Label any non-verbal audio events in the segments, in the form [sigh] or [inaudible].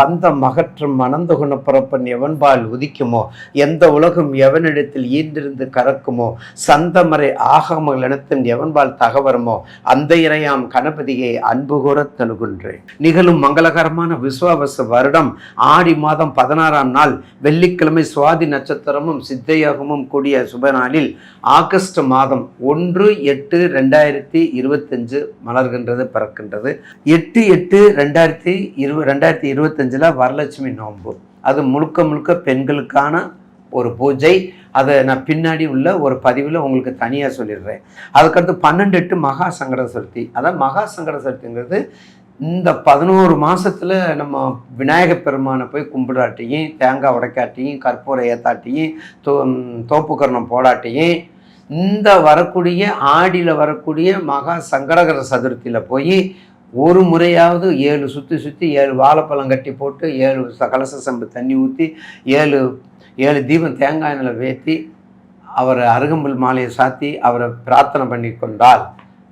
பந்தம் அகற்றும் மணந்து குணப்பிறப்பன் எவன்பால் உதிக்குமோ? எந்த உலகம் எவனிடத்தில் ஈண்டிருந்து கறக்குமோ? சந்தமறை ஆகமங்கள் இனத்தின் எவன்பால் தகவரமோ? அந்த இறையாம் கணபதியை அன்பு கூற தழுகின்றேன். நிகழும் மங்களகரமான விஸ்வாவச வருடம் ஆடி மாதம் பதினாறாம் நாள் வெள்ளிக்கிழமை சுவாதி நட்சத்திரமும் சித்தையோகமும் கூடிய சுப நாளில் ஆகஸ்ட் மாதம் ஒன்று எட்டு ரெண்டாயிரத்தி இருபத்தஞ்சு மலர்கின்றது பிறக்கின்றது. எட்டு எட்டு ரெண்டாயிரத்தி இரு ரெண்டாயிரத்தி இருபத்தஞ்சில் வரலட்சுமி நோன்பு. அது முழுக்க முழுக்க பெண்களுக்கான ஒரு பூஜை. அதை நான் பின்னாடி உள்ள ஒரு பதிவில் உங்களுக்கு தனியாக சொல்லிடுறேன். அதுக்கடுத்து பன்னெண்டு எட்டு மகா சங்கட சதுர்த்தி. அதான் மகா சங்கட சதுர்த்திங்கிறது இந்த பதினோரு மாதத்தில் நம்ம விநாயக பெருமானை போய் கும்பிடாட்டியும் தேங்காய் உடைக்காட்டியும் கற்பூர ஏத்தாட்டியும் தோ தோப்புக்கரணம் போடாட்டியும் இந்த வரக்கூடிய ஆடியில் வரக்கூடிய மகா சங்கடகர சதுர்த்தியில் போய் ஒரு முறையாவது ஏழு சுற்றி சுற்றி ஏழு வாழைப்பழம் கட்டி போட்டு ஏழு கலச சம்பு தண்ணி ஊற்றி ஏழு ஏழு தீபம் தேங்காய் நிலை வேத்தி அவரை அருகம்புல் மாலையை சாத்தி அவரை பிரார்த்தனை பண்ணி கொண்டால்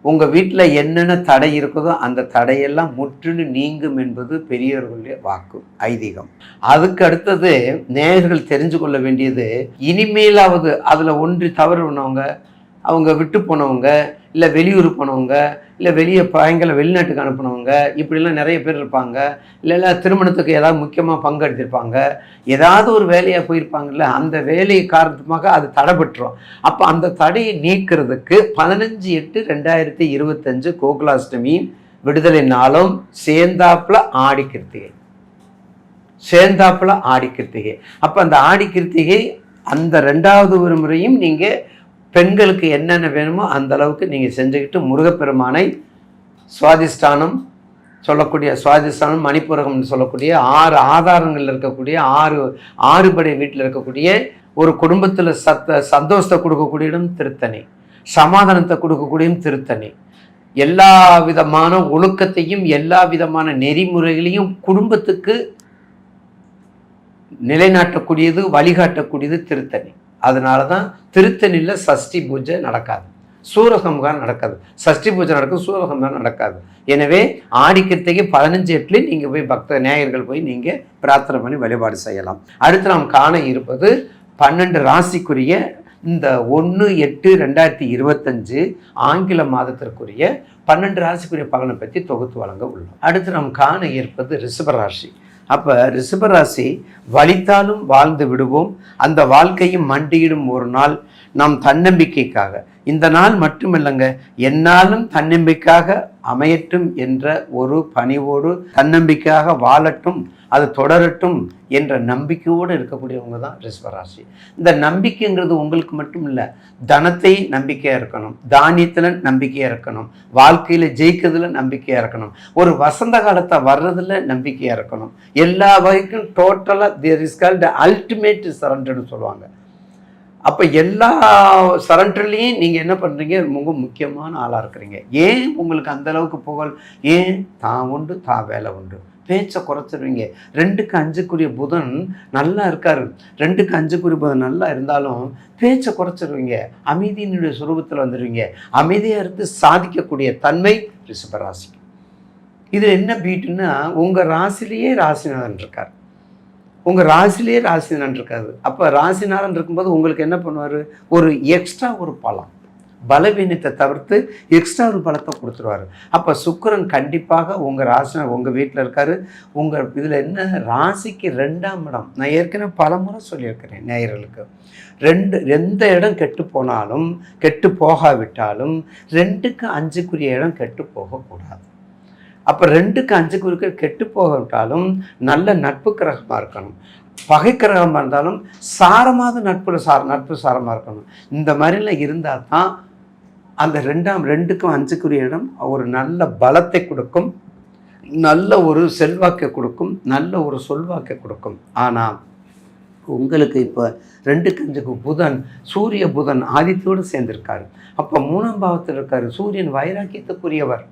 உங்கள் வீட்டில் என்னென்ன தடை இருக்குதோ அந்த தடையெல்லாம் முற்றிலும் நீங்கும் என்பது பெரியவர்களுடைய வாக்கு ஐதீகம். அதுக்கு அடுத்தது நேயர்கள் தெரிஞ்சு கொள்ள வேண்டியது இனிமேலாவது அதில் ஒன்றி தவறு பண்ணவங்க அவங்க விட்டு போனவங்க இல்லை வெளியூர் போனவங்க இல்லை வெளியே பயங்கரம் வெளிநாட்டுக்கு அனுப்புனவங்க இப்படிலாம் நிறைய பேர் இருப்பாங்க. இல்லைல்ல திருமணத்துக்கு ஏதாவது முக்கியமாக பங்கெடுத்திருப்பாங்க. ஏதாவது ஒரு வேலையாக போயிருப்பாங்கல்ல அந்த வேலை காரணமாக அது தடைபட்டுரும். அப்போ அந்த தடையை நீக்கிறதுக்கு பதினஞ்சு எட்டு ரெண்டாயிரத்தி இருபத்தஞ்சு கோகுலாஷ்டமி விடுதலை நாளும் சேர்ந்தாப்புல ஆடி கிருத்திகை. சேர்ந்தாப்புல ஆடி கிருத்திகை. அப்போ அந்த ஆடி கிருத்திகை அந்த ரெண்டாவது ஒரு முறையும் நீங்கள் பெண்களுக்கு என்னென்ன வேணுமோ அந்த அளவுக்கு நீங்கள் செஞ்சுக்கிட்டு முருகப்பெருமானை சுவாதிஷ்டானம் சொல்லக்கூடிய சுவாதிஷ்டானம் மணிப்புரகம்னு சொல்லக்கூடிய ஆறு ஆதாரங்கள் இருக்கக்கூடிய ஆறு ஆறுபடை வீட்டில் இருக்கக்கூடிய ஒரு குடும்பத்தில் சத்த சந்தோஷத்தை கொடுக்கக்கூடிய இடம் திருத்தணி சமாதானத்தை கொடுக்கக்கூடியதும் திருத்தணி. எல்லா விதமான ஒழுக்கத்தையும் எல்லா விதமான நெறிமுறைகளையும் குடும்பத்துக்கு நிலைநாட்டக்கூடியது வழிகாட்டக்கூடியது திருத்தணி. அதனால தான் திருத்தணியில் சஷ்டி பூஜை நடக்காது. சூரசம்ஹாரம் நடக்காது. சஷ்டி பூஜை நடக்கும் சூரசம்ஹாரம் நடக்காது. எனவே ஆடிக்கிறதுக்கு பதினஞ்சு எட்டுலேயும் நீங்கள் போய் பக்த நேயர்கள் போய் நீங்கள் பிரார்த்தனை பண்ணி வழிபாடு செய்யலாம். அடுத்து நாம் காண இருப்பது பன்னெண்டு ராசிக்குரிய இந்த ஒன்று எட்டு ரெண்டாயிரத்தி இருபத்தஞ்சு ஆங்கில மாதத்திற்குரிய பன்னெண்டு ராசிக்குரிய பலனை பற்றி தொகுத்து வழங்க உள்ளோம். அடுத்து நாம் காண இருப்பது ரிஷபராசி அப்போ ரிஷபராசி வலித்தாலும் வாழ்ந்து விடுவோம். அந்த வாழ்க்கையும் மண்டியிடும் ஒரு நாள். நாம் தன்னம்பிக்கைக்காக இந்த நாள் மட்டுமில்லைங்க என்னாலும் தன்னம்பிக்கையாக அமையட்டும் என்ற ஒரு பணிவோடு தன்னம்பிக்கையாக வாழட்டும் அது தொடரட்டும் என்ற நம்பிக்கையோடு இருக்கக்கூடியவங்க தான் ரிஷ்வராசி இந்த நம்பிக்கைங்கிறது உங்களுக்கு மட்டும் இல்லை தனத்தை நம்பிக்கையாக இருக்கணும் தானியத்தில் நம்பிக்கையாக இருக்கணும் வாழ்க்கையில் ஜெயிக்கிறதுல நம்பிக்கையாக இருக்கணும் ஒரு வசந்த காலத்தை வர்றதுல நம்பிக்கையாக இருக்கணும். எல்லா வகைக்கும் டோட்டலாக தேர் இஸ் கால்ட் அல்டிமேட் சரண்டர்னு சொல்லுவாங்க. அப்போ எல்லா சரண்டர்லேயும் நீங்கள் என்ன பண்ணுறீங்க ரொம்ப முக்கியமான ஆளாக இருக்கிறீங்க. ஏன் உங்களுக்கு அந்த அளவுக்கு புகழ்? ஏன்? தான் உண்டு தான் வேலை உண்டு. பேச்சை குறைச்சிருவீங்க. ரெண்டுக்கு அஞ்சுக்குரிய புதன் நல்லா இருக்காரு. ரெண்டுக்கு அஞ்சுக்குரிய புதன் நல்லா இருந்தாலும் பேச்சை குறைச்சிருவீங்க. அமைதியினுடைய சுரூபத்தில் வந்துடுவீங்க அமைதியாக இருந்து சாதிக்கக்கூடிய தன்மை ரிஷபராசி இது என்ன பீட்டுன்னா உங்கள் ராசிலேயே ராசிநாதன் இருக்கார். உங்கள் ராசிலேயே ராசினான் இருக்காது அப்போ ராசினாரன் இருக்கும்போது உங்களுக்கு என்ன பண்ணுவார்? ஒரு எக்ஸ்ட்ரா ஒரு பலம் பலவீனத்தை தவிர்த்து எக்ஸ்ட்ரா ஒரு பலத்தை கொடுத்துருவாரு. அப்போ சுக்கரன் கண்டிப்பாக உங்கள் ராசி உங்கள் வீட்டில் இருக்காரு. உங்கள் இதில் என்ன? ராசிக்கு ரெண்டாம் இடம். நான் ஏற்கனவே பலமுறை சொல்லியிருக்கிறேன் நேயர்களுக்கு. ரெண்டு எந்த இடம் கெட்டு போனாலும் கெட்டு போகாவிட்டாலும் ரெண்டுக்கு அஞ்சுக்குரிய இடம் கெட்டு போகக்கூடாது. அப்போ ரெண்டுக்கு அஞ்சுக்குரிய கெட்டு போகட்டாலும் நல்ல நட்பு கிரகமாக இருக்கணும். பகை கிரகமாக இருந்தாலும் சாரமாவது நட்பு சார நட்பு சாரமாக இருக்கணும். இந்த மாதிரிலாம் இருந்தால் தான் அந்த ரெண்டாம் ரெண்டுக்கும் அஞ்சுக்குரிய இடம் ஒரு நல்ல பலத்தை கொடுக்கும். நல்ல ஒரு செல்வாக்கை கொடுக்கும். நல்ல ஒரு சொல்வாக்கை கொடுக்கும். ஆனால் உங்களுக்கு இப்போ ரெண்டு கஞ்சுக்கு புதன் சூரிய புதன் ஆதித்தோடு சேர்ந்திருக்காரு. அப்போ மூணாம் பாவத்தில் இருக்கார். சூரியன் வைராக்கியத்துக்குரியவர்.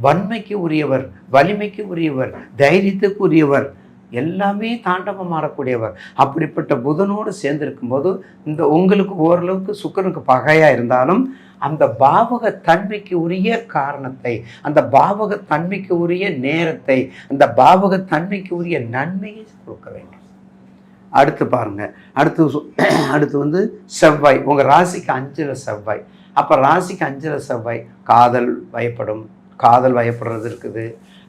வன்மைக்கு உரியவர் வலிமைக்கு உரியவர் தைரியத்துக்கு உரியவர் எல்லாமே தாண்டவம் மாறக்கூடியவர். அப்படிப்பட்ட புதனோடு சேர்ந்திருக்கும் போது இந்த உங்களுக்கு ஓரளவுக்கு சுக்கரனுக்கு பகையாக இருந்தாலும் அந்த பாவக தன்மைக்கு உரிய காரணத்தை அந்த பாவக தன்மைக்கு உரிய நேரத்தை அந்த பாவக தன்மைக்கு உரிய நன்மையை கொடுக்க வேண்டும். அடுத்து பாருங்க. அடுத்து சு- [clears throat] அடுத்து வந்து செவ்வாய். உங்கள் ராசிக்கு அஞ்சில் செவ்வாய். அப்போ ராசிக்கு அஞ்சில் செவ்வாய். காதல் பயப்படும் காதல் வயப்படுறது இருக்குது.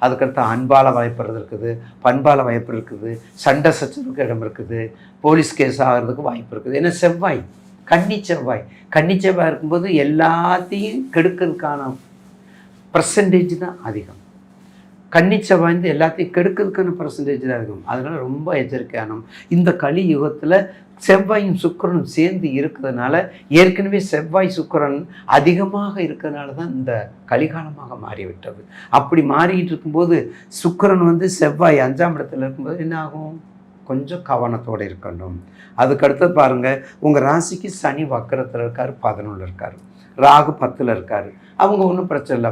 அதுக்கடுத்து அன்பால் வயப்படுறது இருக்குது. பண்பால வயப்பு இருக்குது. சண்டை சச்சரவுக்கு இடம் இருக்குது. போலீஸ் கேஸ் ஆகிறதுக்கு வாய்ப்பு இருக்குது. ஏன்னா செவ்வாய் கன்னி செவ்வாய். கன்னி செவ்வாய் இருக்கும்போது எல்லாத்தையும் கெடுக்கிறதுக்கான பர்சன்டேஜ் தான் அதிகம். கன்னி வந்து எல்லாத்தையும் கெடுக்கிறதுக்கான பர்சன்டேஜ் தான் இருக்கும். அதனால் ரொம்ப எச்சரிக்கையானோம் இந்த கலி யுகத்தில் செவ்வாயும் சுக்கிரனும் சேர்ந்து இருக்கிறதுனால ஏற்கனவே செவ்வாய் சுக்கிரன் அதிகமாக இருக்கிறதுனால தான் இந்த கலிகாலமாக மாறிவிட்டது. அப்படி மாறிக்கிட்டு இருக்கும்போது சுக்கிரன் வந்து செவ்வாய் அஞ்சாம் இடத்துல இருக்கும்போது என்ன ஆகும்? கொஞ்சம் கவனத்தோடு இருக்கணும். அதுக்கடுத்து பாருங்கள் உங்கள் ராசிக்கு சனி வக்கரத்தில் இருக்கார் பதினொன்று இருக்கார். ராகு பத்தில் இருக்கார். அவங்க ஒன்றும் பிரச்சனை இல்லை.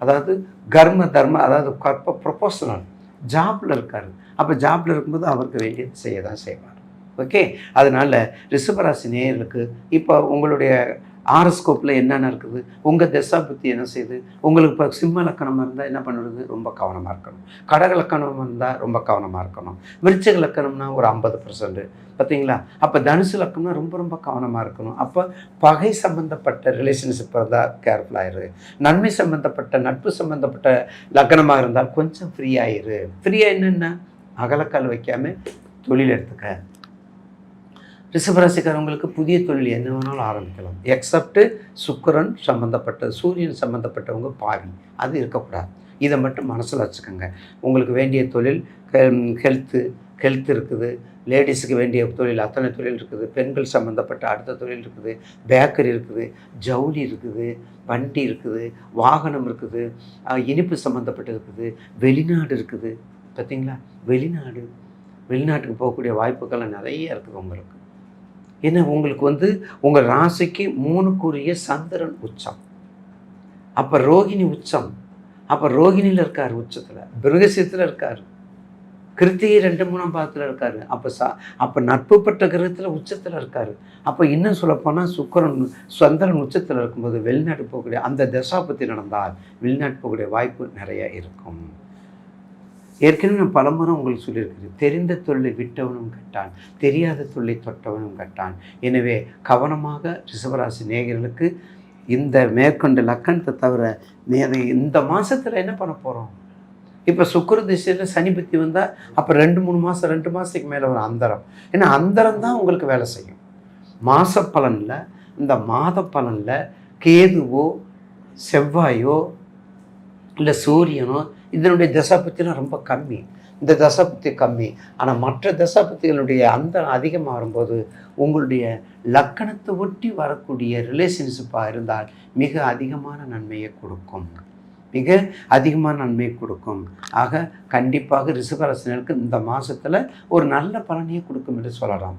அதாவது கர்ம தர்ம அதாவது கற்ப ப்ரொபோஷனல் ஜாப்ல இருக்கார். அப்போ ஜாப்ல இருக்கும்போது அவருக்கு வேண்டியது செய்ய தான் செய்வார். ஓகே அதனால ரிஷபராசி நேயர்களுக்கு இப்போ உங்களுடைய ஆரோஸ்கோப்பில் என்னென்ன இருக்குது? உங்கள் தசா புத்தி என்ன செய்யுது? உங்களுக்கு இப்போ சிம்ம லக்கணமாக இருந்தால் என்ன பண்ணுறது? ரொம்ப கவனமாக இருக்கணும். கடக லக்கணம் இருந்தால் ரொம்ப கவனமாக இருக்கணும். விருச்சக லக்கணம்னா ஒரு ஐம்பது பர்சன்ட் பார்த்தீங்களா அப்போ தனுசு லக்கணம்னா ரொம்ப ரொம்ப கவனமாக இருக்கணும். அப்போ பகை சம்மந்தப்பட்ட ரிலேஷன்ஷிப் இருந்தால் கேர்ஃபுல்லாயிரு நன்மை சம்மந்தப்பட்ட நட்பு சம்மந்தப்பட்ட லக்கணமாக இருந்தால் கொஞ்சம் ஃப்ரீயாயிரு ஃப்ரீயாக என்னென்ன? அகலக்கால் வைக்காமல் தொழில் எடுத்துக்க. ரிஷபராசிக்காரவங்களுக்கு புதிய தொழில் என்ன வேணாலும் ஆரம்பிக்கலாம். எக்ஸப்ட் சுக்கரன் சம்மந்தப்பட்ட சூரியன் சம்மந்தப்பட்டவங்க பாவி. அது இருக்கக்கூடாது. இதை மட்டும் மனசில் வச்சுக்கோங்க. உங்களுக்கு வேண்டிய தொழில் ஹெல்த்து ஹெல்த் இருக்குது. லேடிஸுக்கு வேண்டிய தொழில் அத்தனை தொழில் இருக்குது. பெண்கள் சம்மந்தப்பட்ட அடுத்த தொழில் இருக்குது. பேக்கரி இருக்குது. ஜவுளி இருக்குது. வண்டி இருக்குது. வாகனம் இருக்குது. இனிப்பு சம்மந்தப்பட்டு இருக்குது. வெளிநாடு இருக்குது. பார்த்தீங்களா வெளிநாடு. வெளிநாட்டுக்கு போகக்கூடிய வாய்ப்புகள்லாம் நிறைய இருக்குது உங்களுக்கு. ஏன்னா உங்களுக்கு வந்து உங்கள் ராசிக்கு மூணுக்குரிய சந்திரன் உச்சம். அப்போ ரோகிணி உச்சம். அப்போ ரோகிணியில் இருக்கார் உச்சத்தில். மிருகசீரத்தில் இருக்கார். கிருத்திகை ரெண்டு மூணாம் பாதத்தில் இருக்கார். அப்போ சா அப்போ நட்பு கிரகத்தில் உச்சத்தில் இருக்கார். அப்போ இன்னும் சொல்லப்போனால் சுக்கரன் சந்திரன் உச்சத்தில் இருக்கும்போது வெளிநாட்டு போகக்கூடிய அந்த தசாபத்தி நடந்தால் வெளிநாட்டு போகக்கூடிய வாய்ப்பு நிறைய இருக்கும். ஏற்கனவே நான் பலமுறை உங்களுக்கு சொல்லியிருக்கிறேன். தெரிந்த தொல்லை விட்டவனும் கட்டான். தெரியாத தொழிலை தொட்டவனும் கட்டான். எனவே கவனமாக ரிஷபராசி நேயர்களுக்கு இந்த மேற்கொண்ட லக்கணத்தை தவிர மேதை இந்த மாதத்தில் என்ன பண்ண போகிறோம் இப்போ சுக்கர திசையில் சனி வந்தால் அப்போ ரெண்டு மூணு மாதம் ரெண்டு மாதத்துக்கு மேலே ஒரு அந்தரம். ஏன்னா அந்தரம் தான் உங்களுக்கு வேலை செய்யும். மாத பலனில் இந்த மாத பலனில் கேதுவோ செவ்வாயோ இல்லை சூரியனோ இதனுடைய தசாபத்திலாம் ரொம்ப கம்மி. இந்த தசாபத்தி கம்மி. ஆனால் மற்ற தசாபத்திகளுடைய அந்த அதிகமாக வரும்போது உங்களுடைய லக்கணத்தை ஒட்டி வரக்கூடிய ரிலேஷன்ஷிப்பாக இருந்தால் மிக அதிகமான நன்மையை கொடுக்கும். மிக அதிகமான நன்மையை கொடுக்கும். ஆக கண்டிப்பாக ரிஷபராசினருக்கு இந்த மாதத்தில் ஒரு நல்ல பலனையே கொடுக்கும் என்று சொல்லலாம்.